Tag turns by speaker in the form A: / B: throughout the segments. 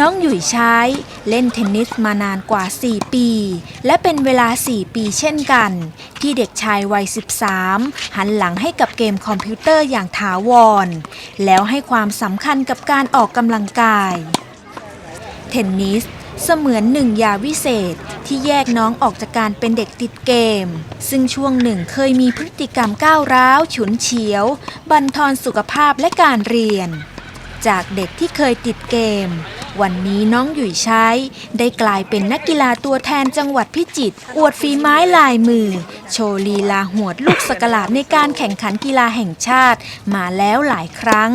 A: น้องหยุ่ยใช้เล่นเทนนิสมานานกว่า 4 ปี และเป็นเวลา 4 ปีเช่นกัน ที่เด็กชายวัย 13 หันหลังให้กับเกมคอมพิวเตอร์อย่างถาวร แล้วให้ความสำคัญกับการออกกำลังกาย เทนนิสเสมือนหนึ่งยาวิเศษที่แยกน้องออกจากการเป็นเด็กติดเกม ซึ่งช่วงหนึ่งเคยมีพฤติกรรมก้าวร้าว ฉุนเฉียว บั่นทอนสุขภาพและการเรียน จากเด็กที่เคยติดเกม วันนี้น้องหยุ่ยใช้ ได้กลายเป็นนักกีฬาตัวแทนจังหวัดพิจิตรอวดฝีไม้ลายมือ โชว์ลีลาหวดลูกสกลาบในการแข่งขันกีฬาแห่งชาติ มาแล้วหลายครั้ง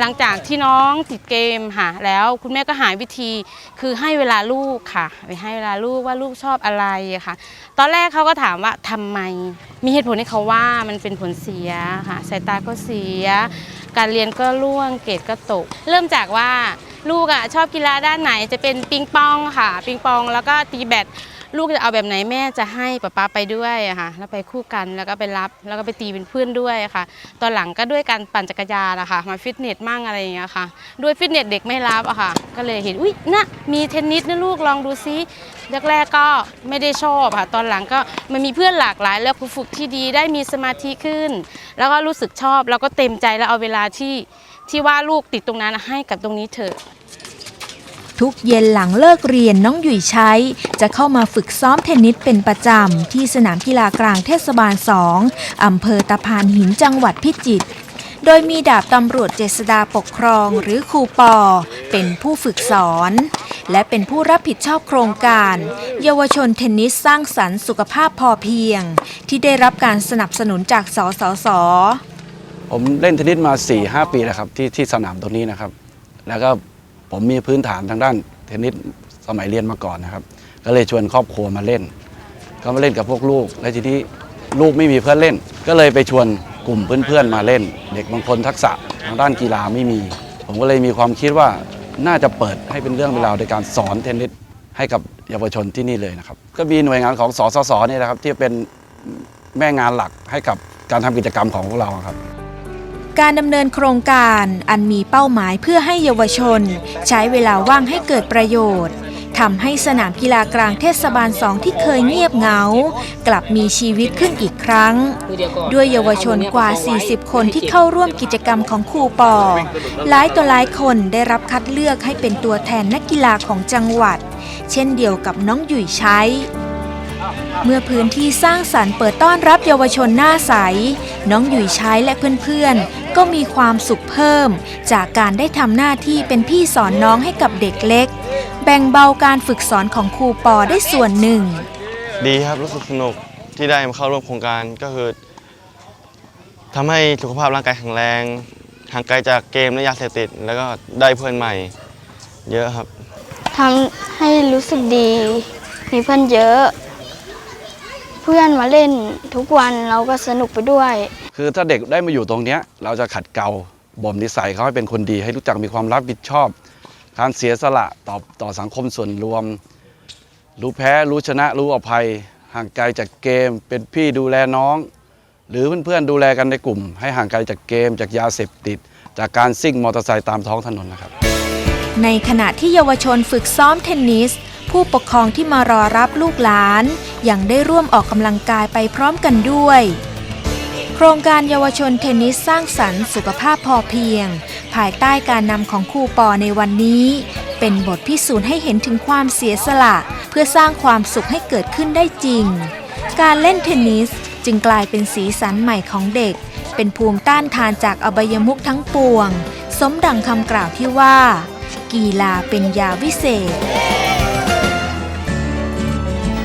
B: หลังจากที่น้องติดเกมค่ะแล้วคุณแม่ก็หาวิธีคือให้เวลาลูกค่ะ ไปให้เวลาลูกว่าลูกชอบอะไรค่ะ ตอนแรกเขาก็ถามว่าทำไม มีเหตุผลให้เขาว่ามันเป็นผลเสียค่ะสายตาก็เสีย การเรียนก็ร่วงเกรดก็ตก เริ่มจากว่า ลูกอะชอบกีฬาด้านไหนจะเป็นปิงปองค่ะ ปิงปองแล้วก็ตีแบดลูกจะเอาแบบไหนแม่จะให้ป๊าป๊าไปด้วยอะค่ะแล้วไปคู่กันแล้วก็ไปรับ แล้วก็ไปตีเป็นเพื่อนด้วยค่ะ ตอนหลังก็ด้วยการปั่นจักรยานนะคะมาฟิตเนสมั่งอะไรอย่างเงี้ยค่ะด้วยฟิตเนสเด็กไม่รับอะค่ะ ก็เลยเห็นอุ้ยน่ะมีเทนนิสนะลูกลองดูซิแรกๆก็ไม่ได้ชอบค่ะ ตอนหลังก็มันมีเพื่อนหลากหลาย แล้วครูฝึกที่ดีได้มีสมาธิขึ้น แล้วก็รู้สึกชอบแล้วก็เต็มใจแล้วเอาเวลาที่ ที่ว่าลูกติดตรงนั้นให้กับตรงนี้เถอะ
A: ทุกเย็นหลังเลิกเรียนน้องหยุ่ยใช้ จะเข้ามาฝึกซ้อมเทนนิสเป็นประจำ ที่สนามกีฬากลางเทศบาล2อำเภอตะพานหินจังหวัดพิจิตรโดยมีดาบตำรวจเจษดาปกครองหรือครูปอ เป็นผู้ฝึกสอน และเป็นผู้รับผิดชอบโครงการ เยาวชนเทนนิสสร้างสรรค์สุขภาพพอเพียง ที่ได้รับการสนับสนุนจากสสส
C: ผมเล่นเทนนิสมา 4 5 ปีแล้วครับที่ที่สนามตรงนี้นะครับ แล้วก็ผมมีพื้นฐานทางด้านเทนนิสสมัยเรียนมาก่อนนะครับ ก็เลยชวนครอบครัวมาเล่น ก็มาเล่นกับพวกลูก แล้วทีนี้ลูกไม่มีเพื่อนเล่น ก็เลยไปชวนกลุ่มเพื่อนๆมาเล่น เด็กบางคนทักษะทางด้านกีฬาไม่มี ผมก็เลยมีความคิดว่าน่าจะเปิดให้เป็นเรื่องเป็นราวในการสอนเทนนิสให้กับเยาวชนที่นี่เลยนะครับ ก็มีหน่วยงานของสสสเนี่นะครับที่เป็นแม่งานหลักให้กับการทำกิจกรรมของพวกเราครับ
A: การดำเนินโครงการอันมีเป้าหมายเพื่อให้เยาวชน ใช้เวลาว่างให้เกิดประโยชน์ทำให้สนามกีฬากลางเทศบาลสองที่เคยเงียบเหงา กลับมีชีวิตขึ้นอีกครั้ง ด้วยเยาวชนกว่า 40 คนที่เข้าร่วมกิจกรรมของครูปอ หลายต่อหลายคนได้รับคัดเลือกให้เป็นตัวแทนนักกีฬาของจังหวัด เช่นเดียวกับน้องหยุ่ยใช้ เมื่อพื้นที่สร้างสรรค์เปิดต้อนรับเยาวชนหน้าใส น้องหยุ่ยใช้และเพื่อนๆ ก็มีความสุขเพิ่ม จากการได้ทำหน้าที่เป็นพี่สอนน้องให้กับเด็กเล็ก แบ่งเบาการฝึกสอนของครูปอได้ส่วนหนึ่ง
D: ดีครับรู้สึกสนุกที่ได้มาเข้าร่วมโครงการก็คือทำให้สุขภาพร่างกายแข็งแรงห่างไกลจากเกมและยาเสพติด แล้วก็ได้เพื่อนใหม่ เยอะครับ
E: ทำให้รู้สึกดี มีเพื่อนเยอะ เพื่อนมาเล่นทุกวันเราก็สนุกไปด้วย
C: คือถ้าเด็กได้มาอยู่ตรงเนี้ยเราจะขัดเกลาบ่มนิสัยเขาให้เป็นคนดีให้รู้จักมีความรับผิดชอบ การเสียสละต่อต่อสังคมส่วนรวม รู้แพ้รู้ชนะรู้อภัย ห่างไกลจากเกม เป็นพี่ดูแลน้อง หรือเพื่อนๆดูแลกันในกลุ่ม ให้ห่างไกลจากเกม จากยาเสพติด จากการซิ่งมอเตอร์ไซค์ตามท้องถนนนะครับ
A: ในขณะที่เยาวชนฝึกซ้อมเทนนิส ผู้ปกครองที่มารอรับลูกหลาน ยังได้ร่วมออกกำลังกายไปพร้อมกันด้วย โครงการเยาวชนเทนนิสสร้างสรรค์สุขภาพพอเพียง ภายใต้การนำของครูปอในวันนี้ เป็นบทพิสูจน์ให้เห็นถึงความเสียสละ เพื่อสร้างความสุขให้เกิดขึ้นได้จริง การเล่นเทนนิสจึงกลายเป็นสีสันใหม่ของเด็ก เป็นภูมิต้านทานจากอบายมุขทั้งปวง สมดังคำกล่าวที่ว่า กีฬาเป็นยาวิเศษ